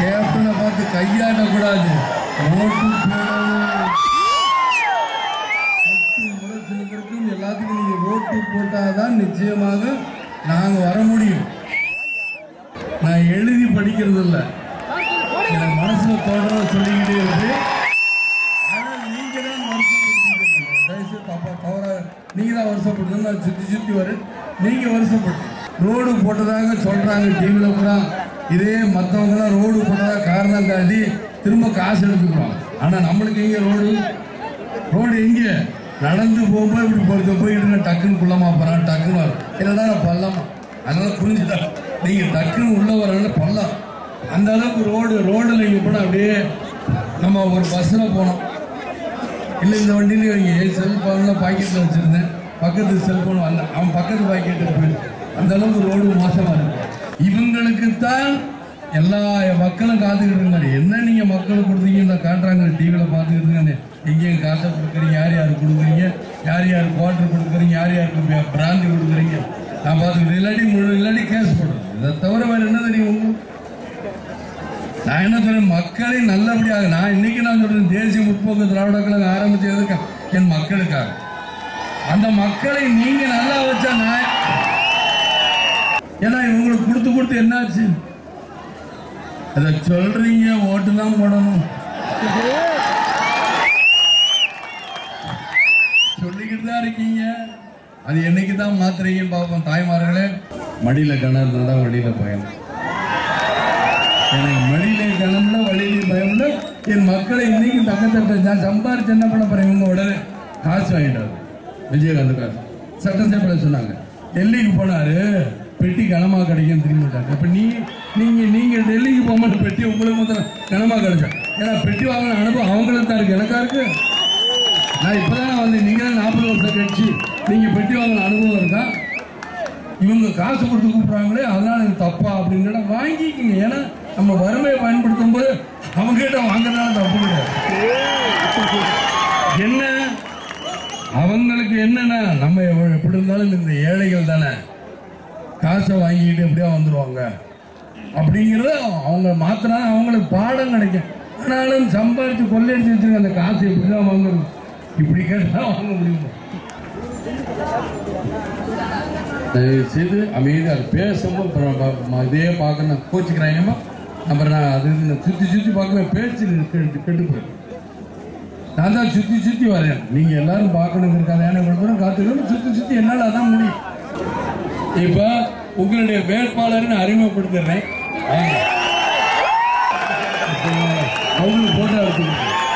கேப்டனை பார்த்து கையாடக்கூடாது ஓட்டு போடணும் பத்து முரசனுக்கும் எல்லாத்துக்கும் நீங்க ஓட்டு போட்டாதான் நிச்சயமாக நாங்கள் வர முடியும். நான் எழுதி படிக்கிறது இல்லை என் மனசுல தோன்றத சொல்லிக்கிட்டே இருக்கு ஆனா நீங்க தான் வருஷப்படுத்தீங்க தயவுசெய்து தப்பா தவறா நீங்க தான் வருஷப்படுறது நான் சுத்தி சுத்தி வரேன். நீங்க வருஷப்பட்டு ரோடு போட்டதாக சொல்றாங்க டிவியில கூட. இதே மற்றவங்களாம் ரோடு போட்டதாக காரணம் காட்டி திரும்ப காசு எடுத்துக்கிறோம் ஆனால் நம்மளுக்கு எங்கே ரோடு ரோடு எங்கே? நடந்து போகும்போது இப்படி பொறுத்த போயிட்டு டக்குன்னு குள்ளமா போகிறான் டக்குன்னு வரும் என்னடா பள்ளமா. அதனால புரிஞ்சுதான் நீங்கள் டக்குன்னு உள்ளே வரனால பள்ளம். அந்த அளவுக்கு ரோடு ரோடில் இங்க போனால் அப்படியே நம்ம ஒரு பஸ்ஸில் போனோம். இல்லை இந்த வண்டியில வைங்க செல்போன்ல பாக்கெட்டில் வச்சுருந்தேன். பக்கத்து செல்ஃபோன் வந்தேன் அவன் பக்கத்து பாக்கெட்டுக்கு போயிடுச்சு அந்த அளவுக்கு ரோடு மோசமாக இருக்கு. இவங்களுக்குத்தான் எல்லா மக்களும் காத்துக்கிட்டு இருக்காங்க. என்ன நீங்க மக்களுக்கு கொடுத்தீங்க? இந்த காட்டுறாங்க டிவியில பார்த்துக்கிட்டு இருக்காங்க. எங்கேயும் காசை கொடுக்குறீங்க. யார் யார் கொடுக்குறீங்க? யார் யார் குவார்டர் கொடுக்குறீங்க? யார் யாருக்கு பிராந்தி கொடுக்குறீங்க. நான் பார்த்துக்கிட்டு இல்லாட்டி முழு இல்லாட்டி கேஸ் போடுறேன் இதை தவிர வேறு என்ன தெரியும் நான் என்ன சொல்றேன்? மக்களை நல்லபடியாக நான் இன்னைக்கு நான் சொல்றேன் தேசிய முற்போக்கு திராவிட கழகம் ஆரம்பிச்சதுக்கு என் மக்களுக்காக. அந்த மக்களை நீங்க நல்லா வச்சா நான் ஏன்னா கொடுத்து என்னாச்சு? அதை சொல்றீங்க ஓட்டு தான் போடணும். சொல்லிக்கிட்டு தான் இருக்கீங்க. அது என்னைக்கு தான் மாத்துறீங்கன்னு பார்ப்போம் தாய்மார்களே. மடியில கிணறு இருந்தா வழியில பயம். எனக்கு மடியில கிளம்பல வழியில பயம்ல என் மக்களை இன்னைக்கு தங்கத்தட்ட நான் சம்பாரிச்சு என்ன பண்ண போறேன்? இவங்க உடனே காசு வாங்கிட்டாரு விஜயகாந்த் காசு. சட்டசபையில் சொன்னாங்க. டெல்லிக்கு போனாரு. கனமாக கனமா கிடைக்கும் திரும்பிட்டாங்க இப்போ நீ நீங்கள் நீங்கள் டெல்லிக்கு போகும்போது பெட்டி உங்களுக்கு முதல்ல கனமாக கிடைக்கும் ஏன்னா பெட்டி வாங்கின அனுபவம் அவங்களுக்கு தான் இருக்குது எனக்கா இருக்குது நான் இப்பதான் வந்து நீங்க நாற்பது வருஷம் கழிச்சு நீங்கள் பெட்டி வாங்கின அனுபவம் இருக்கா? இவங்க காசு கொடுத்து கூப்பிட்றாங்களே அதனால் இது தப்பா அப்படின்னா வாங்கிக்கிங்க. ஏன்னா நம்ம வறுமையை பயன்படுத்தும் போது அவங்ககிட்ட வாங்கினாலும் வாங்குறதுனால தப்பு கிடையாது. என்ன? அவங்களுக்கு என்னன்னா நம்ம எப்படி இருந்தாலும் இந்த ஏழைகள் தானே. காசை வாங்கிட்டு எப்படியா வந்துடுவாங்க அப்படிங்கிறத அவங்க மாத்தினா அவங்களுக்கு பாடம் கிடைக்கும். ஆனாலும் சம்பாதிச்சு கொள்ளையடிச்சு வச்சிருக்க அந்த காசு எப்படிதான் வாங்கணும் இப்படி கேட்டா வாங்க முடியும்? தயவு அமைதி அது பேசும்போது இதே பார்க்கணும் கோச்சிக்கிறாங்கம்மா அப்புறம் நான் அது நான் சுற்றி சுற்றி பார்க்க பேச்சு கெட்டு கெட்டு போயிடும். நான் தான் சுற்றி சுற்றி வரேன். நீங்கள் எல்லாரும் பார்க்கணுங்கிறக்காக ஏன்னா இவ்வளோ தூரம் காத்துக்கணும். சுற்றி சுற்றி என்னால் அதான் முடியும். இப்போ உங்களுடைய வேட்பாளரை அறிமுகப்படுத்துறேன் அவங்களுக்கு போட்டோ எடுத்துக்கணும்